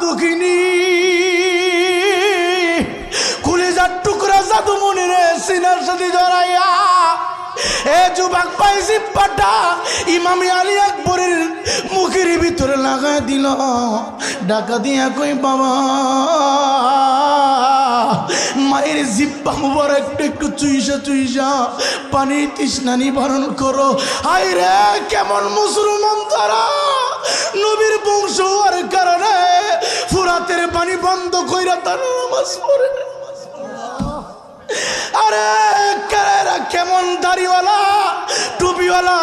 দুঃখিনী। কুলিজার টুকরা জাদু সিনার সাথে জড়াইয়া এ যুবক পাই জিব্বাটা ইমামি আলী আকবরের মুখের ভিতরে লাগাই দিল। ডাকা দিয়া কই, বাবা, মায়ের জিব্বা মুবার একটু একটু চুইসা চুইসা পানি তৃষ্ণা নিবারণ করো। হাই রে, কেমন মুসলমান তারা! নবীর বংশ হওয়ার কারণে ফুরাতের পানি বন্ধ কইরা তারা নামাজ পড়ে আরে কেমন দাড়িওয়ালা, টুপিওয়ালা।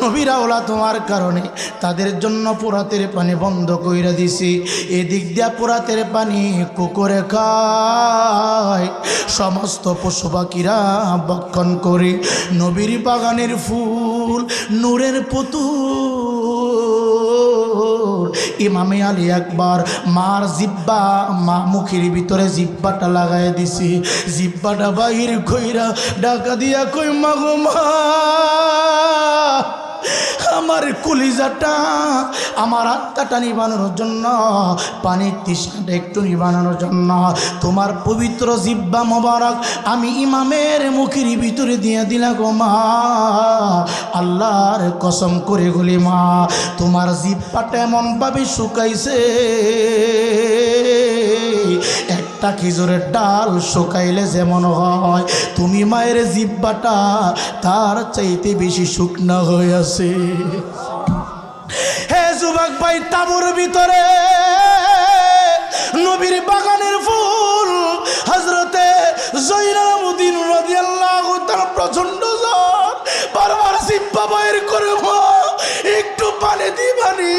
নবীরাওয়ালা তোমার কারণে তাদের জন্য পোড়াতের পানি বন্ধ কইরা দিছি। এদিক দিয়া পোড়াতের পানি কুকুরে খায়। সমস্ত পশু পাখিরা বক্ষণ করে। নবীর বাগানের ফুল, নূরের পুতুল। ইমামে আলী একবার মার জিব্বা মা মুখের ভিতরে জিব্বাটা লাগাই দিছি। জিব্বাটা বাহির খইরা ডাকা দিয়া কই মাগো মা। আমার কলিজাটা, আমার আত্মাটা নিবানোর জন্য, পানির তৃষ্ণাটা একটু নিবানোর জন্য। তোমার পবিত্র জিব্বা মোবারক আমি ইমামের মুখের ভিতরে দিয়ে দিলা গো মা। আল্লাহর কসম করে গলি মা, তোমার জিব্বাটা এমনভাবে শুকাইছে একটা খেজুরের ডাল শুকাইলে যেমন হয়? তুমি মায়ের জিব্বাটা তার চাইতে বেশি শুকনা হয়ে আছে। হে যুবক ভাই, তাবুর ভিতরে নবীর বাগানের ফুল হজরতে জৈনালামুদ্দিন রাদিয়াল্লাহু তাআলা প্রচণ্ড জ্বর, বারবার জিব্বা বাইর করে একটু পানি দিবানি।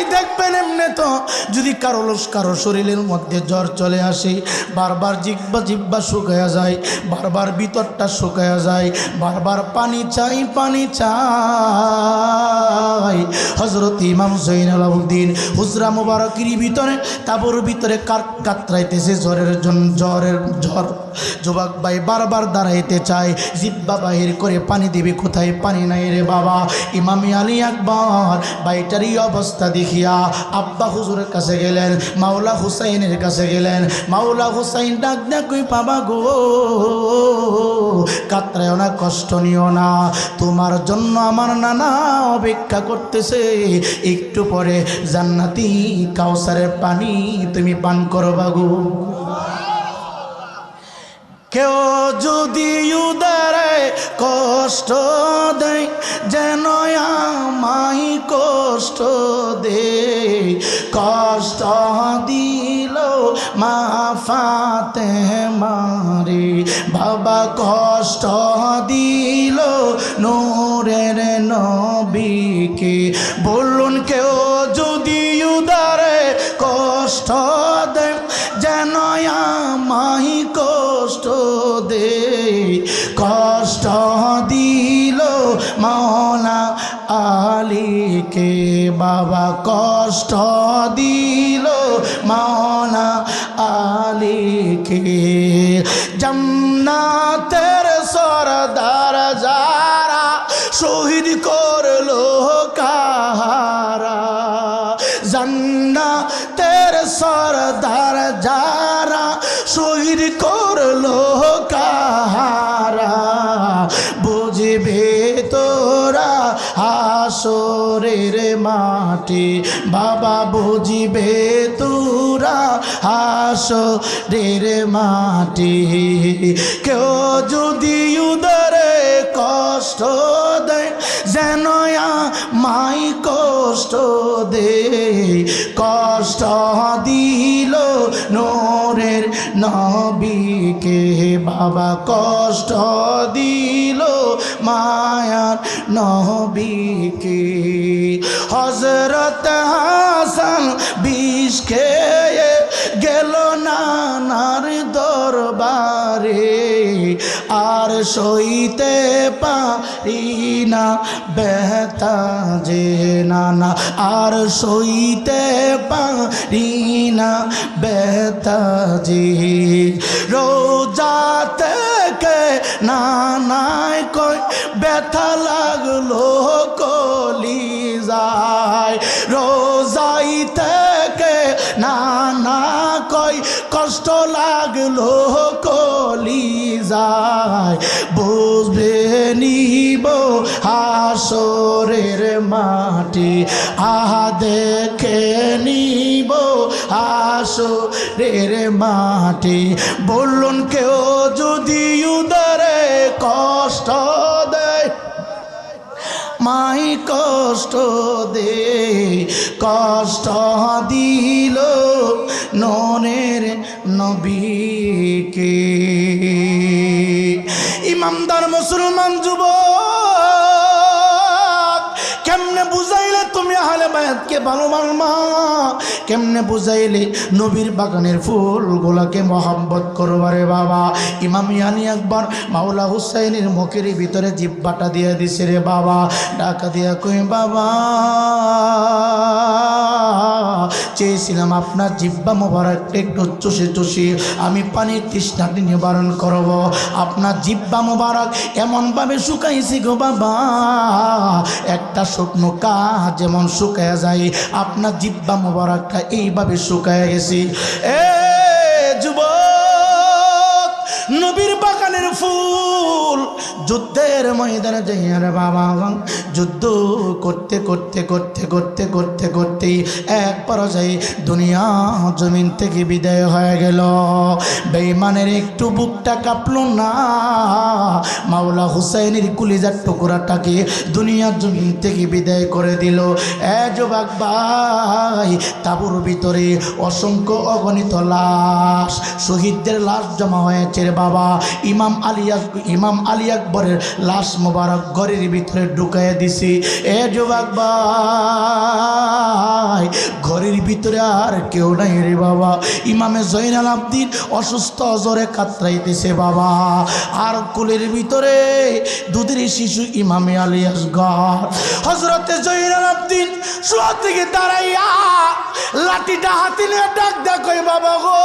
ভাই দেখবেন এমনি তো। যদি কারও কারও শরীরের মধ্যে জ্বর চলে আসে, বারবার জিব্বা জিব্বা শুকায়া যায়, বারবার ভিতরটা শুকায়া যায়, বারবার পানি চাই পানি চাই। হজরত ইমাম জৈনাল আবুদ্দিন হুজরা মুবারকির ভিতরে, তাবুর ভিতরে কার কাতরাইতেছে জ্বরের জন্য জ্বরের জ্বর। যুবক ভাই বারবার দাঁড়াইতে চায়। জিব্বা বাহির করে পানি দিবি কোথায়? পানি নাই রে বাবা। ইমামি আলী আকবর বাইটারই অবস্থা দেখিয়া আব্বা হুজুরের কাছে গেলেন, মাওলা হুসাইনের কাছে গেলেন। মাওলা হুসাইন ডাক ডাকুই পাবা গো কাতরায় না, কষ্ট নিও না। তোমার জন্য আমার নানা অপেক্ষা করতেছে। একটু পরে জান্নাতি কাউসারের পানি তুমি পান করবা গো। কেউ যদি উদারে কষ্ট দেয়, যেন আমাই কষ্ট দে কষ্ট দিল মা ফাতে মারে। বাবা, কষ্ট দিল, নোরের নবীকে। বলুন কেউ মৌলা আলীকে বাবা কষ্ট দিল। মৌলা আলীকে জমনাতের সরদার যারা শহীদ হাসরের মাটি বাবা বুঝিবে তুরা হাসরের মাটি। কেউ যদি উদরে কষ্ট মাই কষ্ট দে, কষ্ট দিল নোরের নবীকে। বাবা কষ্ট দিল মায়ার নবীকে। হজরত হাসান বিষ খেয়ে গেল নানার দরবারে আর সইতে পারি না বেতা যে নানা। আর সইতে পারি না বেতা যে রোজা থেকে নানায় কই ব্যথা লাগল কলিজা কষ্ট লাগল কলি যায়, বুঝবে নিব হাসরের মাটি। আহা, দেখে নিব হাসরের মাটি। বলুন কেউ যদি উদরে কষ্ট মাই কষ্ট দে কষ্ট দিল ননের নবীকে ইমামদার মুসলমান যুব তুমি আহলে বায়াতকে ভালো মানমা কেমনে বুঝাইলে? নবীর বাগানের ফুলগুলাকে মহাব্বত করবারে বাবা। ইমাম ইয়ানি একবার মাওলা হুসাইনের মুখের ভিতরে জিব্বাটা দিয়ে দিছে রে বাবা। ডাকা দিয়া কই বাবা, চেয়েছিলাম আপনার জিব্বা মোবারকটা একটু চষে চষে আমি পানির তৃষ্ণাটি নিবারণ করব। আপনার জিব্বা মোবারক এমনভাবে শুকাইছি গো বাবা। একটা শুকনো কাজ যেমন শুকায় যায়। আপনার জিব্বা মোবারকটা এইভাবে শুকায় গেছে। এ যুদ্ধের ময়দানে যাইয়া রে বাবা যুদ্ধ করতে করতে করতে করতে করতে করতে এক পর্যায়ে দুনিয়া জমিন থেকে বিদায় হয়ে গেল। বেইমানের একটু বুকটা কাঁপল না। মাওলা হুসাইনের কুলিজার টুকরাটাকে দুনিয়ার জমিন থেকে বিদায় করে দিল। এ যুবক ভাই, তাবুর ভিতরে অসংখ্য অগণিত লাশ, শহীদদের লাশ জমা হয়েছে রে বাবা। ইমাম আলী আক- ইমাম আলী আকবরের লাশ মোবারক ঘরের ভিতরে ঢুকাইয়া দিছি। এ যুবক ভাই, ঘরের ভিতরে আর কেউ নাই রে বাবা। ইমামে জৈনাল আবদিন অসুস্থ জ্বরে কাতরাইতেছে বাবা। আর কুলের ভিতরে দুধের শিশু ইমামে আলী আসগর। হজরতে জৈনাল আবদিন শোয়া থেকে দাঁড়াইয়া লাঠিটা হাতে নিয়ে ডাক দেখো বাবা গো।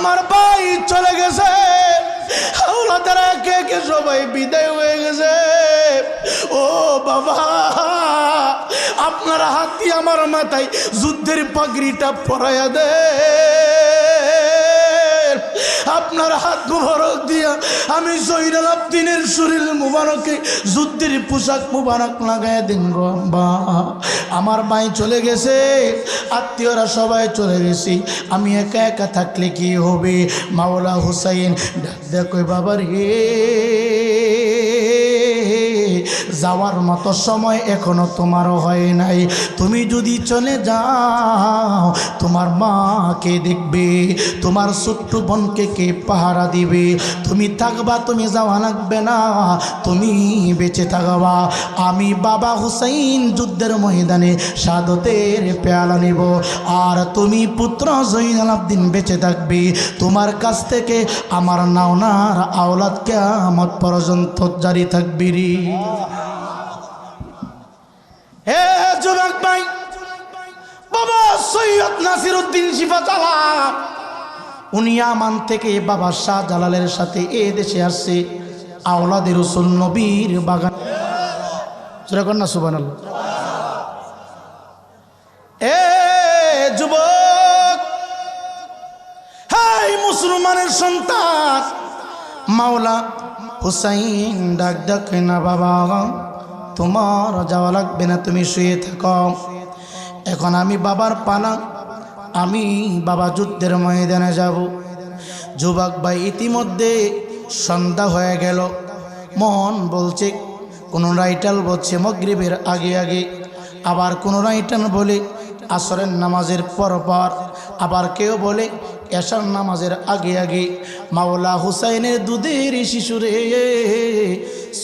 আমার ভাই চলে গেছে। হাওলাদারা কে কে সবাই বিদায় হয়ে গেছে। ও বাবা, আপনার হাতি আমার মাথায়, যুদ্ধের পাগড়িটা পরাইয়া দে। আপনার হাত মুবারক দিয়া আমি জৈনাল আব্দিনের শরীর মুবারকে, যুদ্ধের পোশাক মুবারক লাগাই দিন বা আমার মাই চলে গেছে, আত্মীয়রা সবাই চলে গেছি। আমি একা একা থাকলে কি হবে? মাওলা হুসাইন ডাক দেখো বাবার হে যাওয়ার মতো সময় এখনও তোমারও হয় নাই। তুমি যদি চলে যাও, তোমার মাকে দেখবে, তোমার ছোট্ট বোনকে কে পাহারা দিবে। তুমি থাকবা, তুমি যাওয়া লাগবে না, তুমি বেঁচে থাকবা। আমি বাবা হুসাইন যুদ্ধের ময়দানে সাদতের পেয়ালা নিব। আর তুমি পুত্র জৈনাল আবদিন বেঁচে থাকবে। তোমার কাছ থেকে আমার নাওনার আওলাদ কেমত পর্যন্ত জারি থাকবি রে। হে যুবক ভাই, বাবা সৈয়দ নাসির উদ্দিন শিফা চালা উনি আমান থেকে বাবা শাহ জালালের সাথে এ দেশে আসছে আওলাদের রসুল নবীর বাগান। না সুবান এ যুবক, হাই মুসলমানের সন্তান, মাওলা হুসাইন, ডাক ডাক না বাবা তোমার যাওয়া লাগবে না, তুমি শুয়ে থাকো। এখন আমি বাবার পালা আমি বাবা যুদ্ধের ময়দানে যাব। যুবক ভাই, ইতিমধ্যে সন্ধ্যা হয়ে গেল। মন বলছে, কোনো রাইটাল বলছে, মগরিবের আগে আগে। আবার কোনো রাইটাল বলে, আসরের নামাজের পর পর। আবার কেউ বলে এশার নামাজের আগে আগে মাওলা হুসাইনের দুধের শিশুরে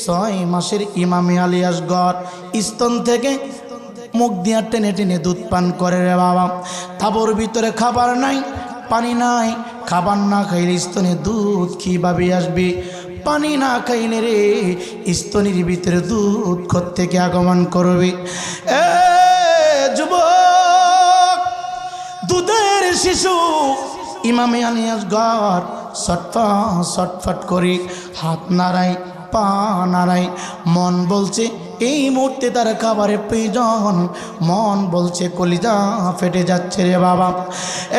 ছয় মাসের ইমামে আলিয়াসগর স্তন থেকে মুখ দিয়া টেনে টেনে দুধ পান করে রে বাবা। তাবর ভিতরে খাবার নাই, পানি নাই, খাবার না খাইলে স্তনে দুধ কীভাবে আসবে? পানি না খাইলে রে স্তনের ভিতরে দুধ ঘর থেকে আগমন করবে। এ যুবক, দুধের শিশু ইমামে আনিয়াস ঘর ছটফট ছটফট করে হাত নাড়াই পা নাড়াই মন বলছে, এই মুহূর্তে তার খাবারের প্রয়োজন। মন বলছে, কলিজা ফেটে যাচ্ছে রে বাবা।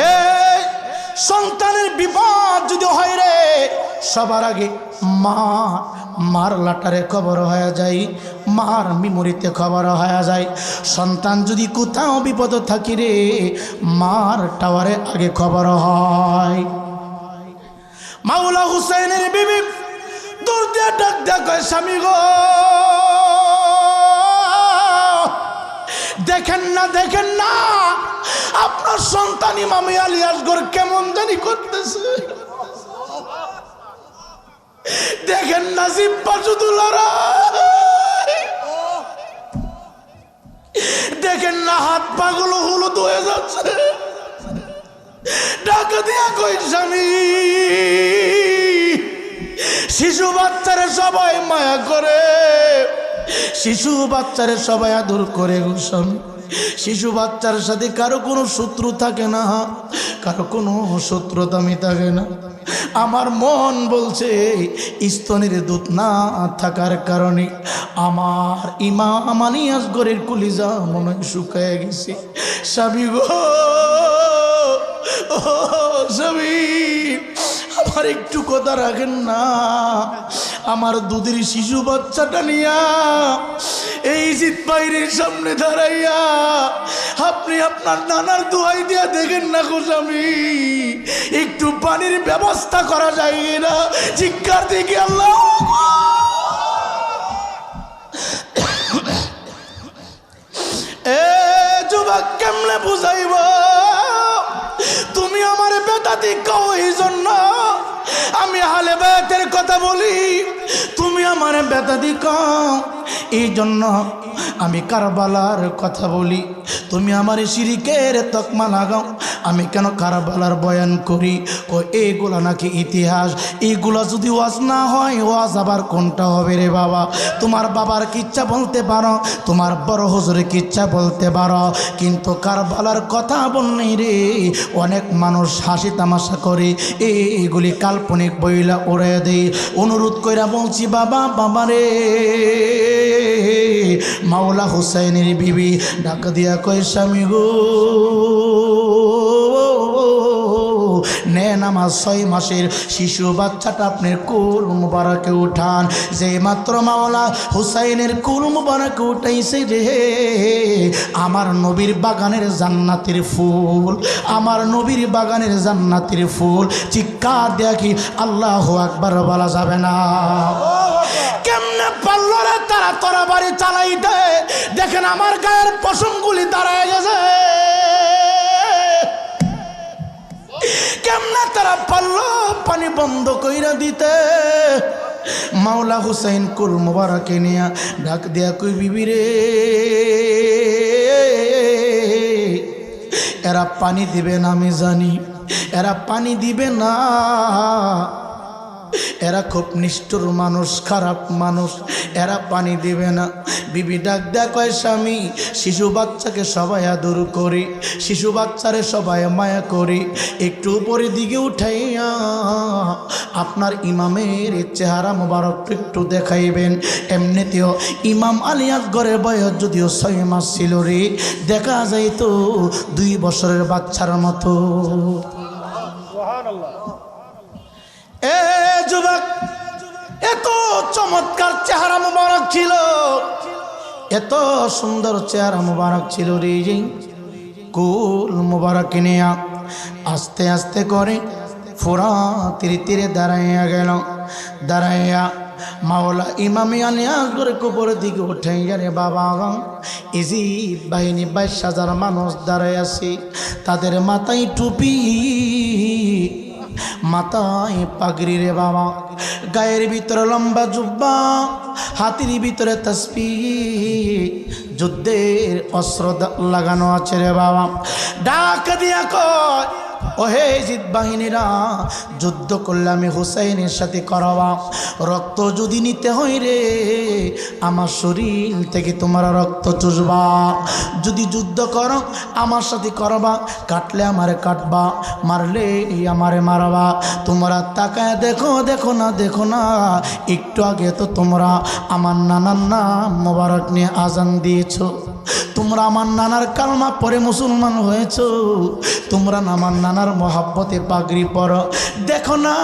এ সন্তানের বিপদ যদি হয় রে, সবার আগে মা, মার লাটারে খবর হয়ে যায়। মার মিমরিতে খবর হয়ে যায়। সন্তান যদি কোথাও বিপদ থাকি রে, মার টাওয়ারে আগে খবর হয়। মাওলা হুসাইনের বিবি দূর দিয়ে ডাক স্বামী গো, দেখেন না দেখেন না, আপনার সন্তান ইমামে আলী আসগর কেমন জানি করতেছে। দেখেন না, জিব্বা শুধু লড়াই। দেখেন না, হাত পাগুলো হলুদ হয়ে যাচ্ছে। ডাকা দিয়া কই, স্বামী? শিশু বাচ্চারে সবাই মায়া করে, শিশু বাচ্চারে সবাই আদর করে গো স্বামী। শিশু বাচ্চার সাথে কারও কোনো শত্রু থাকে না, কারও কোনো শত্রুতামি থাকে না। আমার মন বলছে, স্তনের দুধ না থাকার কারণে আমার ইমাম আনিয়াস গরের কলিজা মনে শুকায় গেছে। স্বামী গো, ও স্বামী, আমার একটু কথা রাখেন না। আমার দুধের শিশু বাচ্চাটা নিয়া এই জিত বাইরের সামনে দাঁড়াইয়া, আপনি আপনার নানার দোয়াই দিয়া দেখেন না গো স্বামী, একটু পানির ব্যবস্থা করা যায় না, চিৎকার দেখি আল্লাহ। এ যুবক কেমনে বুঝাইব? তুমি আমার বেতা দিকাও এই জন্য আমি হালে বেতের কথা বলি। তুমি আমার বেতা দিকাও এই জন্য আমি কারবালার কথা বলি। তুমি আমার শিরিকের তকমা লাগাও। আমি কেন কারবালার বয়ান করি? ও এইগুলা নাকি ইতিহাস? এইগুলা যদি ওয়াজ না হয়, ওয়াজ আবার কোনটা হবে রে বাবা? তোমার বাবার কিচ্ছা বলতে পারো, তোমার বড় হুজুরে কিচ্ছা বলতে পারো। কিন্তু কারবালার কথা বললেই রে, অনেক মানুষ হাসি তামাশা করে। এইগুলি কাল্পনিক বইলা ওরা দেই। অনুরোধ কইরা বলছি, বাবা বাবা রে। মাওলা হুসাইনের বিবি ডাক দিয়া কয়, স্বামী গো। নেন আমার ছয় মাসের শিশু বাচ্চাটা আপনার কুল মুবারকে উঠান। যে মাত্র মাওলা হুসাইনের কুল মুবারকে উঠাইছে রে। আমার নবীর বাগানের জান্নাতের ফুল, আমার নবীর বাগানের জান্নাতের ফুল। চিৎকার দেখি আল্লাহ আকবার বলা যাবে না। কেমনে পারল রে তারা তোরা বাড়ি চালাইতে? দেখেন আমার গায়ের পশমগুলি দাঁড়ায় কেমনে তারা পারল পানি বন্ধ কইরা দিতে। মাওলা হুসাইন কুল মুবারকে নিয়া ডাক দেয়া কই, বিবি রে, এরা পানি দিবে না, আমি জানি। এরা পানি দিবে না এরা খুব নিষ্ঠুর মানুষ, খারাপ মানুষ। এরা পানি দিবে না। বিবি ডাক কয় স্বামী, শিশু বাচ্চাকে সবাই আদর করি, শিশু বাচ্চারে সবাই মায়া করি। একটু উপরের দিকে উঠাইয়া আপনার ইমামের চেহারা মোবারক একটু দেখাইবেন। এমনিতেও ইমাম আলিয়াস ঘরের বয়স যদিও ছয় মাস ছিল রে, দেখা যাইতো দুই বছরের বাচ্চার মতো। চমৎকার চেহারা মোবারক ছিল। এত সুন্দর চেহারা মোবারক ছিল রে কুল মুবারক নিয়া আস্তে আস্তে করে ফোরা তীরে তীরে দাঁড়াইয়া গেল। দাঁড়াইয়া মাওলা ইমামি আলিয়া করে কুপরের দিকে উঠে গেলে বাবা ইজিদ বাহিনী বাইশ হাজার মানুষ দাঁড়ায় আছে, তাদের মাথায় টুপি মাথায় পাগড়ি রে বাবা। গায়ের ভিতরে লম্বা জুব্বা, হাতির ভিতরে তসপি যুদ্ধের অস্ত্র লাগানো আছে রে বাবা। ডাক দিয়া কয় ও হে জিদ বাহিনীরা, যুদ্ধ করলে আমি হুসাইনের সাথে করাবা রক্ত যদি নিতে হয় রে, আমার শরীর থেকে তোমরা রক্ত চুষবা। যদি যুদ্ধ করো, আমার সাথে করবা। কাটলে আমারে কাটবা, মারলে আমারে মারবা। তোমরা তাকায় দেখো দেখো না দেখো না, একটু আগে তো তোমরা আমার নানার নাম মোবারক নিয়ে আজান দিয়েছ। তোমরা আমার নানার কালমা পরে মুসলমান হয়েছ। তোমরা আমার নানার মহাব্বতে পাগড়ি পর। দেখো না,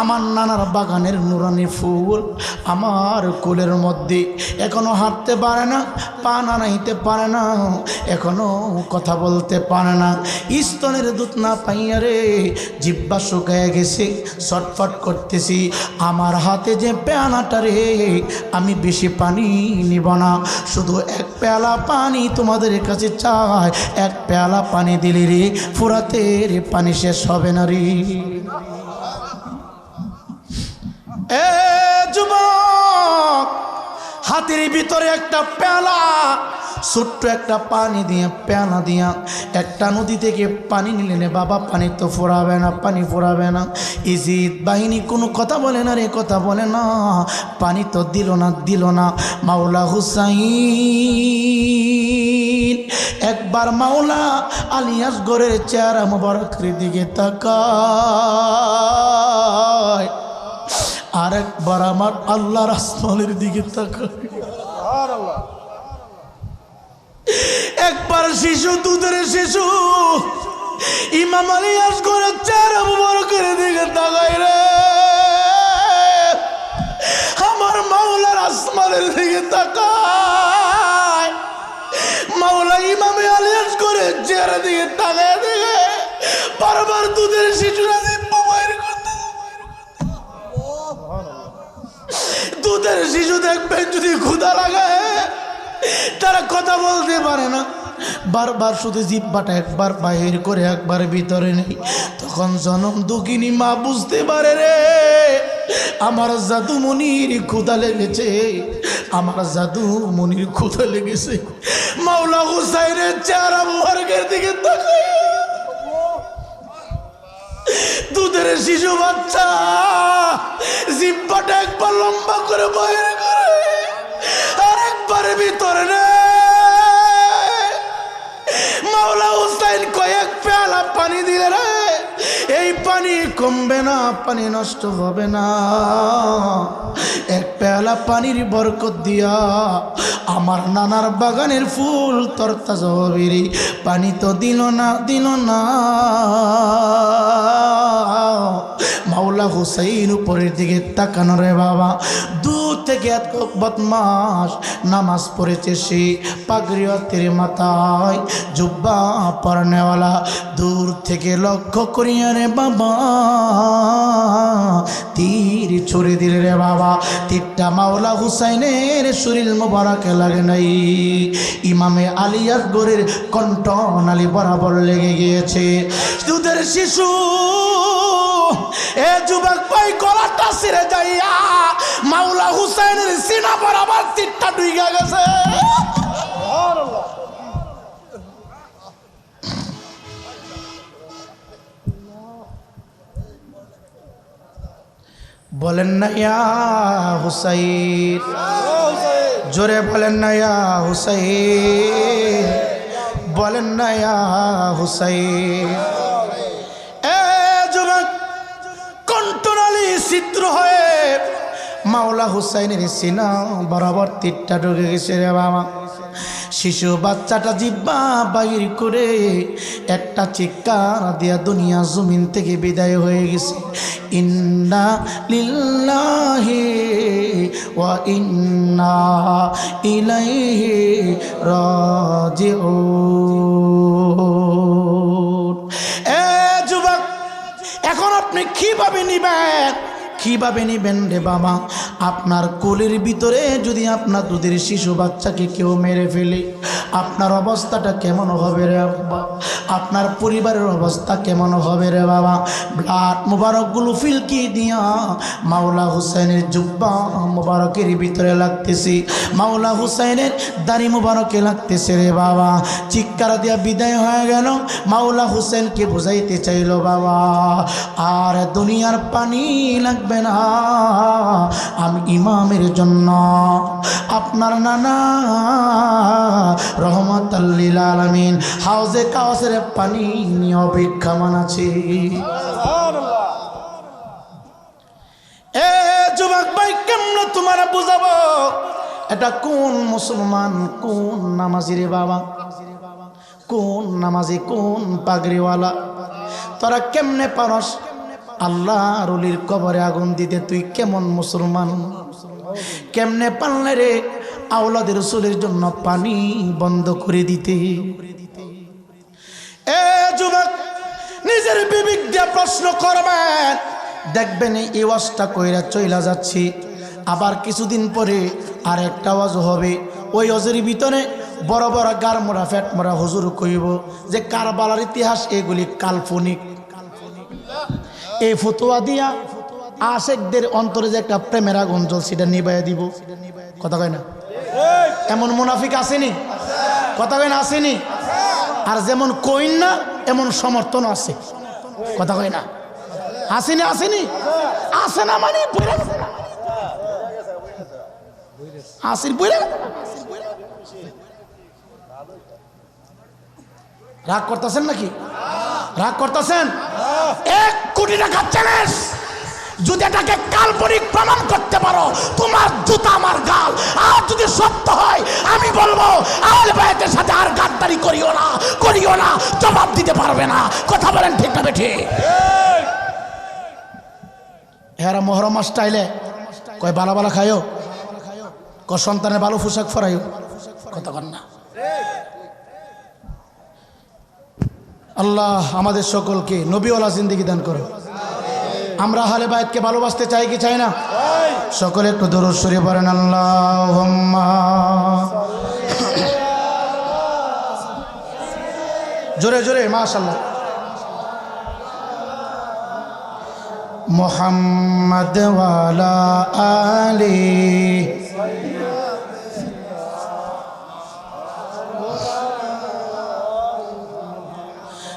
আমার নানার বাগানের নুরানি ফুল আমার কোলের মধ্যে এখনও হাঁটতে পারে না। পা নাড়াইতে পারে না। এখনও কথা বলতে পারে না। স্তনের দুধ না পাইয়া রে, জিব্বা শুকায় গেছে, ছটফট করতেছি। আমার হাতে যে পেয়ানাটা রে, আমি বেশি পানি নিব না। শুধু এক পেয়ালা পানি তোমাদের কাছে চাই। এক পেয়ালা পানি দিলে রে ফুরাতে রে পানি শেষ হবে না রে। এ হাতের ভিতরে একটা পেয়ালা ছোট্ট একটা পানি দিয়ে পেয়ালা দিয়া একটা নদী থেকে পানি নিলেন বাবা, পানি তো ফোরাবে না, পানি ফোরাবে না। ইজিদ বাহিনী কোনো কথা বলে না রে, কথা বলে না। পানি তো দিল না দিল না। মাওলা হুসাইন, একবার মাওলা আলিয়াস গড়ের চেহারা মোবারকের দিকে তাকায়। আরেকবার আমার আল্লাহর আসমানের দিকে একবার শিশু দুধের শিশু ইমাম আলী আস করে চার বড় করে দিকে তাকায় রে। আমার মাওলার আসমানের দিকে তাকায়। মাওলা ইমামে আলিয়াস করে চেহারা দিকে তাকায় শিশু দেখবেন যদি ক্ষুধা লাগায় তারা কথা বলতে পারে না। বারবার শুধু জিব্বাটা একবার বাহির করে একবার ভিতরে নেই। তখন জনম দুঃখিনী মা বুঝতে পারে রে, আমার জাদু মনির লেগেছে, আমার জাদু মনির ক্ষুধা লেগেছে। মাওলা হুসাইনের চেহারা মুবারকের দিকে তাকায়। দুধের শিশু বাচ্চা। জিব্বাটা একবার লম্বা করে বাইরে করে, আর একবার ভিতরে রে মাওলা হুসাইন কয়েক পেয়ালা পানি দিলে রে, এই পানি কমবে না, পানি নষ্ট হবে না। এক পেয়ালা পানির বরকত দিয়া আমার নানার বাগানের ফুল তরতাজা পানি তো দিল না দিল না। মাওলা হুসাইন উপরের দিকে তাকানো রে বাবা। দূর থেকে এত বদমাস নামাজ পড়েছে সে পাগড়িয়াতের মাথায়, জুব্বা পরনেওয়ালা দূর থেকে লক্ষ্য করিয়া রে বাবা, তীর ছুড়ে দিলে রে বাবা। তীরটা মাওলা হুসাইনের শরীর মোবারকে লাগে নাই। ইমামে আলী আকবরের কণ্ঠ নালী বরাবর লেগে গিয়েছে। দুধের শিশু এ যুবক ভাই গলাটা ছিঁড়ে যাইয়া মাওলা হুসাইনের সিনা বরাবর তীরটা ডুইগা গেছে। বলেন না ইয়া হুসাইন। জোরে বলেন না ইয়া হুসাইন। বলেন না ইয়া হুসাইন। ছিদ্র হয়ে মাওলা হুসাইনের সিনা বরাবর তীরটা ঢুকে গেছে রে বাবা। শিশু বাচ্চাটা জিব্বা বাহির করে একটা চিৎকার দিয়া দুনিয়া জমিন থেকে বিদায় হয়ে গেছে। ইন্না লিল্লাহি ওয়া ইন্না ইলাইহি রাজিউন। এ যুবক, এখন আপনি কি কীভাবে নিবেন? কীভাবে নেবেন রে বাবা? আপনার কোলের ভিতরে যদি আপনার দুধের শিশু বাচ্চাকে কেউ মেরে ফেলে, আপনার অবস্থাটা কেমন হবে রে আব্বা? আপনার পরিবারের অবস্থা কেমন হবে রে বাবা? ব্লাড মুবারকগুলো ফিলকি দিয়া? মাওলা হুসাইনের জুব্বা মুবারকের ভিতরে লাগতেছি। মাওলা হুসাইনের দাড়ি মুবারকে লাগতেছে রে বাবা। চিৎকার দিয়া বিদায় হয়ে গেল। মাওলা হুসেনকে বুঝাইতে চাইল, বাবা, আর দুনিয়ার পানি লাগবে না। আমি ইমামের জন্য। আপনার নানা রহমত আল্লিল আলমিন হাউজে কাউসের পানি নিয়ে অপেক্ষা মানাছি এ যুবক ভাই, কেমন তোমার বুঝাবো? এটা কোন মুসলমান, কোন নামাজি রে বাবা? কোন নামাজি, কোন পাগড়িওয়ালা? তোরা কেমনে পারস? আল্লাহ রুলির কবরে আগুন দিতে তুই কেমন মুসলমান? কেমনে পারলে রে আওলাদের রসুলের জন্য পানি বন্ধ করে দিতে? এ যুবক, নিজের বিবেক দিয়ে প্রশ্ন করবেন। দেখবেন এই ওয়াজটা কইরা চইলা যাচ্ছি। আবার কিছুদিন পরে আর একটা ওয়াজ হবে। ওই অজের ভিতরে বড় বড় গার মোড়া ফ্যাট মোড়া হুজুর কইব যে কারবালার ইতিহাস এগুলি কাল্পনিক কাল্পনিক। এই ফতোয়া দিয়া আশেকদের অন্তরে যে একটা প্রেমের আগুন জল সেটা নিবাইয়া দিব। কথা কয় না? এমন মুনাফিক আসেনি? কথা কয় না, আসেনি? আর যেমন কইন না, এমন সমর্থন আছে। কথা কয় না? আসেনি আসেনি? আসে না মানে। আসেন বইরা গেছে না। রাগ করতেছেন নাকি? রাগ করতেছেন? এক কোটি টাকা চ্যালেঞ্জ যদি এটাকে কাল্পনিক প্রমাণ করতে পারো, তোমার জুতা আমার গাল। আর যদি সত্য হয়, আমি বলব, আহলে বায়াতের সাথে আর গাদ্দারি করিও না করিও না, জবাব দিতে পারবে না। কথা বলেন ঠিক না বেঠে? হেরা মহরম স্টাইলে কয় বালা বালা খায়ও ক সন্তানের ভালো পোশাক ফরাইও? কথা কন না। আল্লাহ আমাদের সকলকে নবীওয়ালা জিন্দিগি দান করো আমরা হালে বায়তকে ভালোবাসতে চাই কি চাই না? সকলে একটু দরুদ সরিয়ে পড়েন আল্লাহ জোরে জোরে মাশাল্লাহ মোহাম্মদ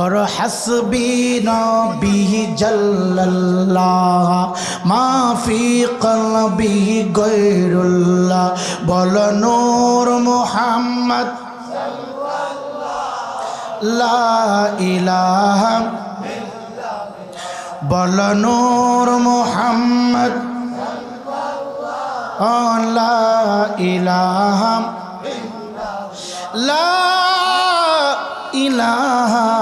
বড় হাসবি নবী জাল্লাল্লাহ, মাফি কলবি গৈরুল্লাহ, বল নূর মোহাম্মদ লা বল নূর মুহাম্মদ লা লা ইলাহা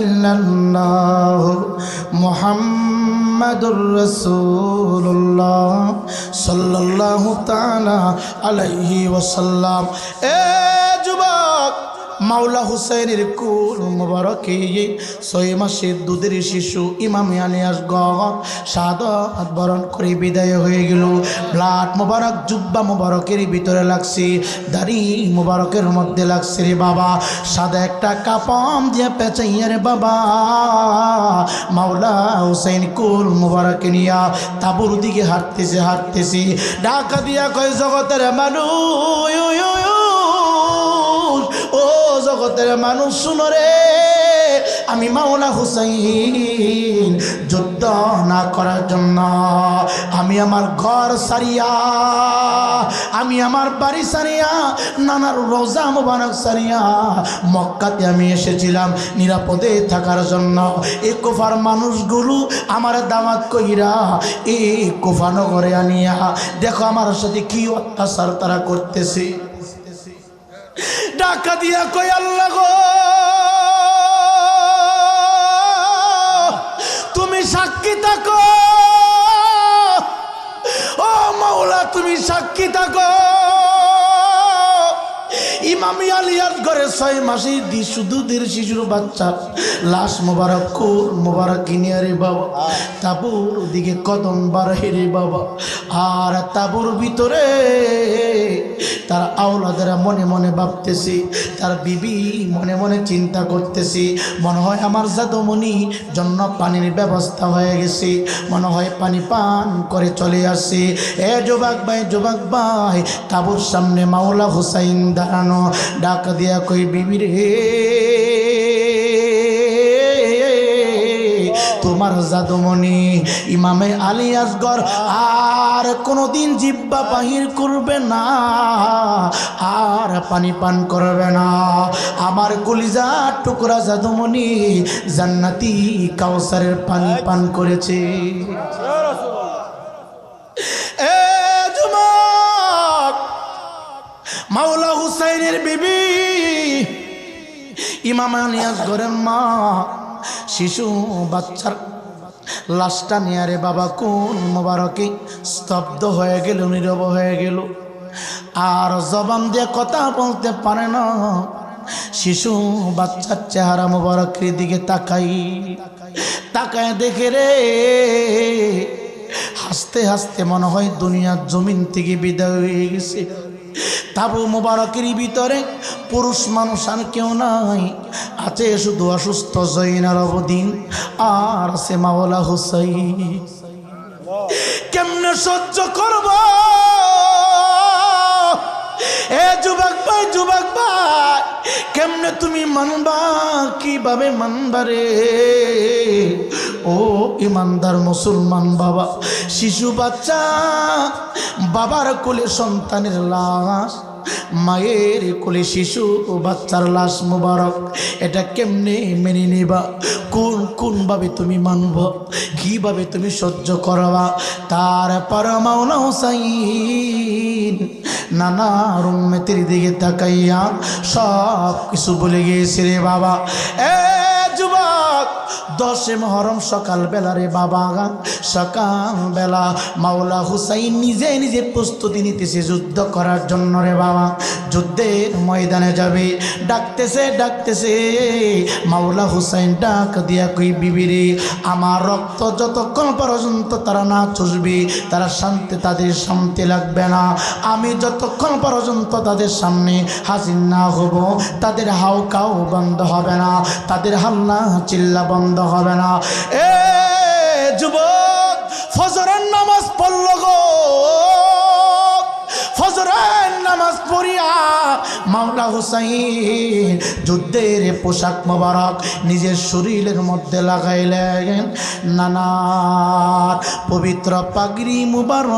ইল্লাল্লাহ মোহাম্মদুর রসুল্লাহ সাল্লাল্লাহু তাআলা আলাইহি ওয়াসাল্লাম। এ যুবক মাওলা হুসাইনের কুল মুবারকে। ছয় মাসের দুধের শিশু ইমাম আলিয়াস গদ সাদত বরণ করে বিদায় হয়ে গেল। ব্লাড মুবারক, জুব্বা মুবারকের ভিতরে লাগছে। দাড়ি মুবারকের মধ্যে লাগছে রে বাবা। সাদা একটা কাপম দিয়ে পেঁচাইয়া রে বাবা। মাওলা হুসাইন কুল মুবারকে নিয়া তাবুর দিকে হাঁটতেছে, হাঁটতেছি। ঢাকা দিয়া কয়, জগতের মানুষ জগতের মানুষ শুনো রে। আমি মাওলা হুসাইন যুদ্ধ না করার জন্য। আমি আমার ঘর সারিয়া, আমি আমার বাড়ি সারিয়া, নানার রোজা মোবারক সারিয়া মক্কাতে আমি এসেছিলাম নিরাপদে থাকার জন্য। এই কোফার মানুষগুলো আমার দামাত কইরা এই কোফা নগরে আনিয়া, দেখো আমার সাথে কি অত্যাচার তারা করতেছে। ডাকা দিয়া কই আল্লাহ গো। তুমি সাক্ষী থাকো। ও মাওলা তুমি সাক্ষী থাকো। ইমামি আলিয়ার ঘরে ছয় মাসে দি শুধু দের শিশুর বাচ্চা। লাশ মোবারক কুর মোবারক কিনিয়া রে বাবা। তাবুর দিকে কদম বাড়ে রে বাবা। আর তাবুর ভিতরে তার আওলাদেরা মনে মনে ভাবতেছি, তার বিবি মনে মনে চিন্তা করতেছি। মনে হয় আমার জাদুমণি জন্য পানির ব্যবস্থা হয়ে গেছে। মনে হয় পানি পান করে চলে আসে এ যুবক ভাই যুবক ভাই, তাবুর সামনে মাওলা হুসাইন দাঁড়ানো ডাক দিয়া কই বিবি রে? তোমার জাদুমণি ইমামে আলী আসগর আর কোনোদিন জিব্বা বাহির করবে না, আর পানি পান করবে না। আমার কলিজা টুকরা জাদুমণি জান্নাতি কাউসারের পানি পান করেছে। মাওলা হুসাইনের বিবি। ইমাম ঘরের মা, শিশু, বাচ্চার লাশটা নিয়ে রে বাবা, কোন মোবারকে স্তব্ধ হয়ে গেল, নীরব হয়ে গেল? আর জবান দিয়ে কথা বলতে পারে না। শিশু, বাচ্চার চেহারা মোবারকের দিকে তাকাই। তাকায় দেখে রে, হাসতে হাসতে মনে হয় দুনিয়ার জমিন থেকে বিদায় হয়ে গেছে। তাবু মোবারকের ভিতরে, পুরুষ মানুষ আর কেউ নাই। আছে শুধু অসুস্থ জৈনার অবদিন, আর আছে মাওলা হুসাইন। কেমনে সহ্য করব? এ যুবক ভাই যুবক ভাই, কেমনে তুমি মানবা? কীভাবে মানবা রে? ও ইমানদার মুসলমান বাবা, শিশু বাচ্চা, বাবার কোলে সন্তানের লাশ, মায়ের কোলে শিশু ও বাচ্চার লাশ মুবারক। এটা কেমনে মেনে নেবা? কোন কোন ভাবে তুমি মানব? কীভাবে তুমি সহ্য করবা? তারপর মাওলা হুসাইন নানা রুমেতের দিকে তাকাইয়া সব কিছু বলে গিয়েছে রে বাবা। এ দশে মহরম সকাল বেলা রে বাবা সকাল বেলা মাওলা হুসাইন নিজে নিজে প্রস্তুতি নিতেছে যুদ্ধ করার জন্য রে বাবা। যুদ্ধের ময়দানে যাবে। ডাকতেছে ডাকতেছে। মাওলা হুসাইন ডাক দিয়া কই বিবিরে আমার রক্ত যতক্ষণ পর্যন্ত তারা না চুষবে, তারা শান্তি তাদের শান্তি লাগবে না। আমি যতক্ষণ পর্যন্ত তাদের সামনে হাজির না হব, তাদের হাও কাও বন্ধ হবে না। তাদের হাল্লা চিল্লা বন্ধ হবে না। এ যুবক ফজরের নামাজ পড়ল গো। মাওলা হুসাইন, যুদ্ধের পোশাক মোবারক নিজের শরীরের মধ্যে লাগাইলেন। নানার পবিত্র পাগড়ি মুবারক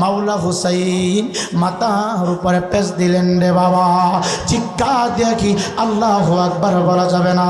মাওলা হুসাইন মাতার উপরে পেশ দিলেন রে বাবা। চিৎকার দেখি আল্লাহ আকবার বলা যাবে না?